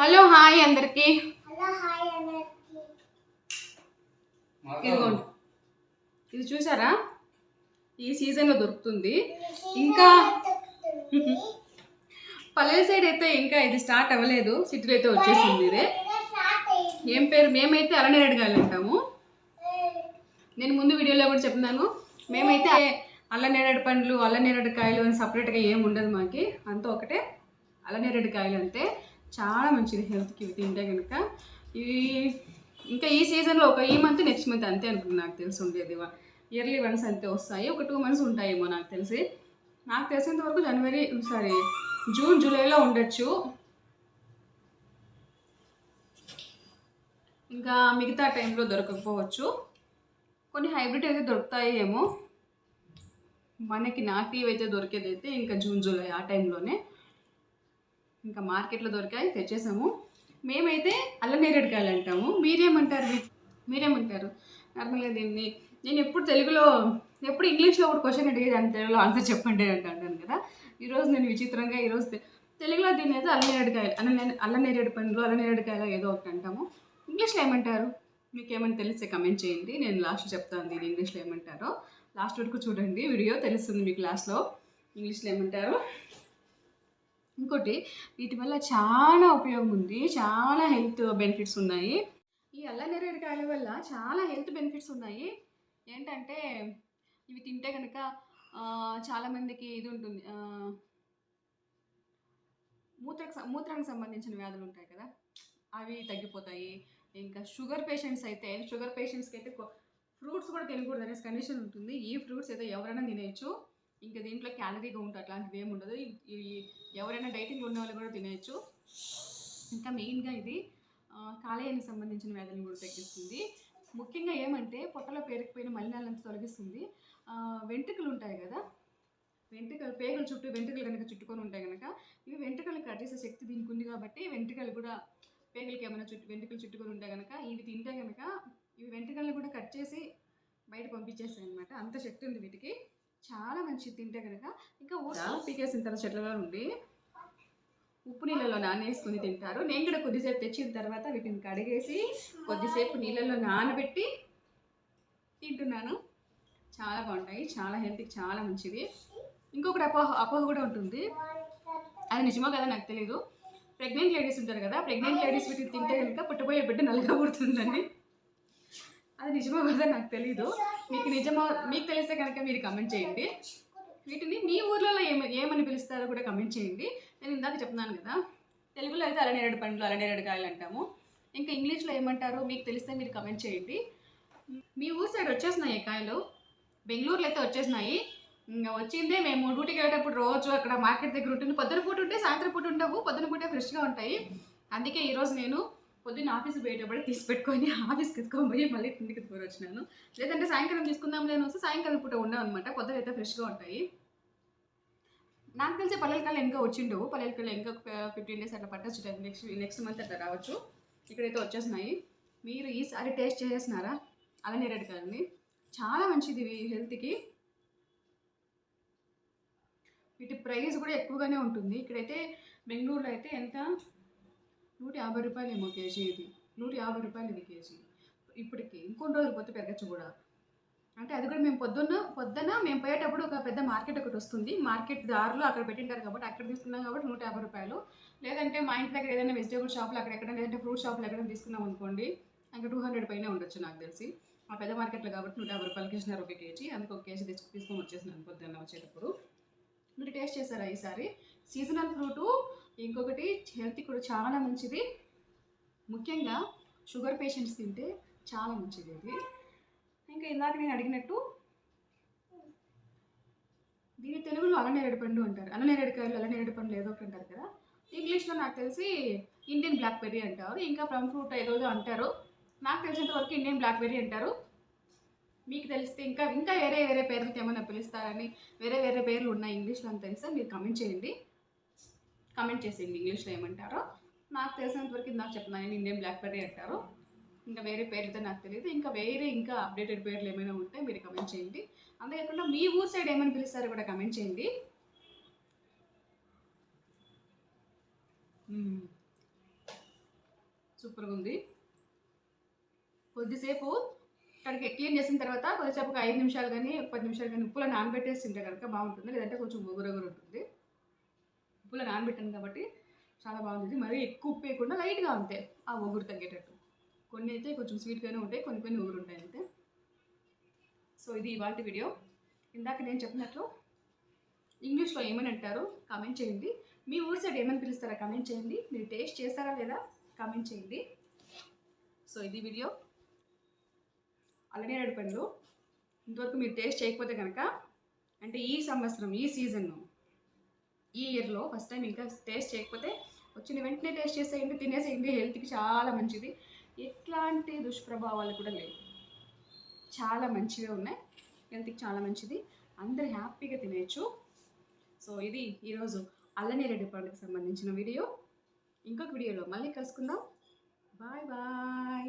Hello hi అందరికి. Hello hi అందరికి. ఇదిగోండి ఇది చూసారా? ఈ సీజన్లో దొరుకుతుంది. ఇంకా పల్లెల సైడ్ అయితే ఇంకా ఇది స్టార్ట్ అవ్వలేదు. సిటీలో అయితే వచ్చేసింది ఇదే. ఏం పేరు? మేమైతే అల్లనేరేడుగాయలు అంటాము. నేను ముందు వీడియోలో కూడా చెప్తున్నాను. మేమైతే అల్లనేరేడు పండ్లు అల్లనేరేడు కాయలు అని సపరేట్గా ఏం ఉండదు మాకి. అంతా ఒకటే. అల్లనేరేడు కాయలు అంతే. చాలా మంచిది హెల్త్కి ఇవి తింటే కనుక ఇవి ఇంకా ఈ సీజన్లో ఒక ఈ మంత్ నెక్స్ట్ మంత్ అంతే అనుకుంటున్నా నాకు తెలిసి ఉండేది ఇయర్లీ వన్స్ అంతే వస్తాయి. ఒక టూ మంత్స్ ఉంటాయేమో నాకు తెలిసి. నాకు తెలిసినంత వరకు జనవరి సారీ జూన్ జూలైలో ఉండొచ్చు. ఇంకా మిగతా టైంలో దొరకకపోవచ్చు. కొన్ని హైబ్రిడ్ అయితే దొరుకుతాయి ఏమో మనకి నాటివి అయితే దొరికేది అయితే ఇంకా జూన్ జూలై ఆ టైంలోనే ఇంకా మార్కెట్లో దొరికాయి తెచ్చేసాము. మేమైతే అల్లనేరేడుకాయలు అంటాము. మీరేమంటారు మీరేమంటారు? నార్మల్గా దీన్ని నేను ఎప్పుడు తెలుగులో ఎప్పుడు ఇంగ్లీష్లో ఒక క్వశ్చన్ అడిగేది దాని తెలుగులో ఆన్సర్ చెప్పండి అంటే అంటాను కదా. ఈరోజు నేను విచిత్రంగా ఈరోజు తెలుగులో దీన్ని అయితే అల్లనేరేడుకాయలు అల్ల అల్లనేరేడు పండ్లు అల్లనేరేడుకాయలు ఏదో ఒకటి అంటాము. ఇంగ్లీష్లో ఏమంటారు? మీకు ఏమైనా తెలిస్తే కమెంట్ చేయండి. నేను లాస్ట్ చెప్తాను దీన్ని ఇంగ్లీష్లో ఏమంటారో. లాస్ట్ వరకు చూడండి. వీడియో తెలుస్తుంది మీకు లాస్ట్లో. ఇంగ్లీష్లో ఏమంటారు? ఇంకోటి వీటి వల్ల చాలా ఉపయోగం ఉంది. చాలా హెల్త్ బెనిఫిట్స్ ఉన్నాయి. ఈ అల్ల కాయల వల్ల చాలా హెల్త్ బెనిఫిట్స్ ఉన్నాయి. ఏంటంటే ఇవి తింటే కనుక చాలామందికి ఇది ఉంటుంది. మూత్ర మూత్రకు మూత్రానికి సంబంధించిన వ్యాధులు ఉంటాయి కదా. అవి తగ్గిపోతాయి. ఇంకా షుగర్ పేషెంట్స్ అయితే షుగర్ పేషెంట్స్కి అయితే ఫ్రూట్స్ కూడా తినకూడదు అనేసి కండిషన్ ఉంటుంది. ఈ ఫ్రూట్స్ అయితే ఎవరైనా తినేయచ్చు. ఇంకా దీంట్లో క్యాలరీగా ఉంటుంది అట్లాంటివి ఏమి ఉండదు. ఇవి- ఎవరైనా డైటింగ్ ఉన్న వాళ్ళు కూడా తినేయచ్చు. ఇంకా మెయిన్గా ఇది కాలేయానికి సంబంధించిన వ్యాధులను కూడా తగ్గిస్తుంది. ముఖ్యంగా ఏమంటే పొట్టలో పేరుకుపోయిన మలినాలను తొలగిస్తుంది. వెంట్రుకలు ఉంటాయి కదా వెంట్రుకలు పేగుల చుట్టూ వెంట్రుకలు కనుక చుట్టుకొని ఉంటాయి కనుక ఇవి వెంట్రుకలు కట్ చేసే శక్తి దీనికి ఉంది కాబట్టి వెంట్రుకలు కూడా పేగులకి ఏమైనా చుట్టు వెంట్రుకలు చుట్టుకొని ఉంటాయి కనుక ఇవి తింటే కనుక ఇవి వెంట్రుకలను కూడా కట్ చేసి బయట పంపించేస్తాయి అనమాట అంత శక్తి ఉంది వీటికి. చాలా మంచిది తింటే కనుక ఇంకా ఊసా పీకేసిన తర్వాత చెట్లలో నుండి ఉప్పు నీళ్ళలో నానేసుకుని తింటారు. నేను కూడా కొద్దిసేపు తెచ్చిన తర్వాత వీటిని కడిగేసి కొద్దిసేపు నీళ్ళల్లో నానబెట్టి తింటున్నాను. చాలా బాగుంటాయి. చాలా హెల్త్కి చాలా మంచిది ఇంకొకటి అపోహ అపోహ కూడా ఉంటుంది. అది నిజమో కదా నాకు తెలియదు ప్రెగ్నెంట్ లేడీస్ ఉంటారు కదా ప్రెగ్నెంట్ లేడీస్ వీటిని తింటే కనుక పుట్టబోయే బిడ్డ నల్లగా పుడుతుందని. అది నిజమో కదా నాకు తెలియదు మీకు నిజమో మీకు తెలిస్తే కనుక మీరు కమెంట్ చేయండి. వీటిని మీ ఊర్లలో ఏమ ఏమని పిలుస్తారో కూడా కమెంట్ చేయండి. నేను ఇందాక చెప్తున్నాను కదా తెలుగులో అయితే అలనేరేడు పండ్లు అలనేరేడు కాయలు అంటాము. ఇంకా ఇంగ్లీష్లో ఏమంటారు మీకు తెలిస్తే మీరు కమెంట్ చేయండి. మీ ఊరు సైడ్ వచ్చేసినాయి కాయలు? బెంగళూరులో అయితే వచ్చేసినాయి. ఇంకా వచ్చిందే మేము డ్యూటీకి వెళ్ళేటప్పుడు రోజు అక్కడ మార్కెట్ దగ్గర ఉంటుంది. పొద్దున పూట ఉంటే సాయంత్రం పూట ఉండవు. పొద్దున పూట ఫ్రెష్గా ఉంటాయి. అందుకే ఈరోజు నేను పొద్దున్న ఆఫీస్ పోయేటప్పుడు తీసి పెట్టుకొని ఆఫీస్కి ఎత్తుకొని పోయి మళ్ళీ ఇంటికి ఎత్తుకొని వచ్చినాను లేదంటే సాయంకాలం తీసుకుందాం లేని వస్తే సాయంకాలం పూట ఉండవు అనమాట పొద్దున అయితే ఫ్రెష్గా ఉంటాయి. నాకు తెలిసి పల్లెలకాయలు ఇంకా వచ్చిండవు. పల్లెలకాయలు ఇంకా ఫిఫ్టీన్ డేస్ అట్లా పట్టచ్చు. నెక్స్ట్ నెక్స్ట్ మంత్ అట్లా రావచ్చు. ఇక్కడైతే వచ్చేసినాయి. మీరు ఈసారి టేస్ట్ చేసేసినారా? అలా కాయలని చాలా మంచిది ఇవి హెల్త్కి. వీటి ప్రైస్ కూడా ఎక్కువగానే ఉంటుంది. ఇక్కడైతే బెంగళూరులో అయితే ఎంత? నూట యాభై రూపాయలు ఏమో కేజీ ఇది నూట యాభై రూపాయలు ఇది కేజీ. ఇప్పటికి ఇంకొన్ని రోజులు పోతే పెరగచ్చు కూడా. అంటే అది కూడా మేము పొద్దున్న పొద్దున మేము పోయేటప్పుడు ఒక పెద్ద మార్కెట్ ఒకటి వస్తుంది. మార్కెట్ దారిలో అక్కడ పెట్టింటారు కాబట్టి అక్కడ తీసుకున్నాం కాబట్టి నూట యాభై రూపాయలు. లేదంటే మా ఇంటి దగ్గర ఏదైనా వెజిటేబుల్ షాప్లో అక్కడెక్కడ లేదంటే ఫ్రూట్ షాప్లో ఎక్కడ తీసుకున్నాం అనుకోండి అంటే టూ హండ్రెడ్ పైన ఉండొచ్చు నాకు తెలిసి. ఆ పెద్ద మార్కెట్లో కాబట్టి నూట యాభై రూపాయలకి ఇచ్చినారు ఒక కేజీ. అందుకు ఒక కేజీ తీసుకు తీసుకొని వచ్చేసినాను పొద్దున్న వచ్చేటప్పుడు. మీరు టేస్ట్ చేశారా ఈసారి? సీజనల్ ఫ్రూటు ఇంకొకటి హెల్త్ కూడా చాలా మంచిది. ముఖ్యంగా షుగర్ పేషెంట్స్ తింటే చాలా మంచిది ఇది ఇంకా ఇందాక నేను అడిగినట్టు దీని తెలుగులో అలనేరేడు పండు అంటారు. అలనేరేడు కాయలు అలనేరేడు పండు ఏదో ఒకటి అంటారు కదా. ఇంగ్లీష్లో నాకు తెలిసి ఇండియన్ బ్లాక్ బెర్రీ అంటారు. ఇంకా ప్లమ్ ఫ్రూట్ ఏదో అంటారు. నాకు తెలిసినంత వరకు ఇండియన్ బ్లాక్ బెర్రీ అంటారు. మీకు తెలిస్తే ఇంకా ఇంకా వేరే వేరే పేర్లతో ఏమైనా పిలుస్తారని వేరే వేరే పేర్లు ఉన్నాయి ఇంగ్లీష్లో అని తెలిస్తే మీరు కమెంట్ చేయండి. కమెంట్ చేసేయండి ఇంగ్లీష్లో ఏమంటారో. నాకు తెలిసినంత వరకు నాకు చెప్తున్నాను ఇండియన్ బ్లాక్ బెర్రీ అంటారు. ఇంకా వేరే పేర్లతో నాకు తెలియదు. ఇంకా వేరే ఇంకా అప్డేటెడ్ పేర్లు ఏమైనా ఉంటే మీరు కమెంట్ చేయండి. అంతేకాకుండా మీ ఊరు సైడ్ ఏమైనా పిలుస్తారో కూడా కమెంట్ చేయండి. Hmm. సూపర్గా ఉంది. కొద్దిసేపు కనుక క్లీన్ చేసిన తర్వాత కొద్దిసేపు ఒక ఐదు నిమిషాలు కానీ పది నిమిషాలు కానీ ఉప్పులో నానబెట్టేసి తింటే కనుక బాగుంటుంది. లేదంటే కొంచెం గుగురగురు ఉంటుంది ఉప్పులో నానబెట్టాను కాబట్టి చాలా బాగుంటుంది. మరీ ఎక్కువ ఉప్పు వేయకుండా లైట్గా అంతే ఆ ఒగురు తగ్గేటట్టు. కొన్ని అయితే కొంచెం స్వీట్గానే ఉంటాయి కొన్ని కొన్ని ఊరు ఉంటాయి అంతే. సో ఇది ఇవాళ వీడియో ఇందాక నేను చెప్పినట్లు ఇంగ్లీష్లో ఏమని అంటారు కామెంట్ చేయండి. మీ ఊరి సైడ్ ఏమని పిలుస్తారా కామెంట్ చేయండి. మీరు టేస్ట్ చేస్తారా లేదా కామెంట్ చేయండి. సో ఇది వీడియో అల్లనేరేడు పండ్లు. ఇంతవరకు మీరు టేస్ట్ చేయకపోతే కనుక అంటే ఈ సంవత్సరం ఈ సీజన్ ఈ ఇయర్లో ఫస్ట్ టైం ఇంకా టేస్ట్ చేయకపోతే వచ్చిన వెంటనే టేస్ట్ చేసేయండి తినేసేయండి హెల్త్కి చాలా మంచిది. ఎట్లాంటి దుష్ప్రభావాలు కూడా లేవు. చాలా మంచిగా ఉన్నాయి. హెల్త్కి చాలా మంచిది. అందరు హ్యాపీగా తినేయచ్చు. సో ఇది ఈరోజు అల్లనేరెడ్డి పండుగకు సంబంధించిన వీడియో. ఇంకొక వీడియోలో మళ్ళీ కలుసుకుందాం. Bye bye.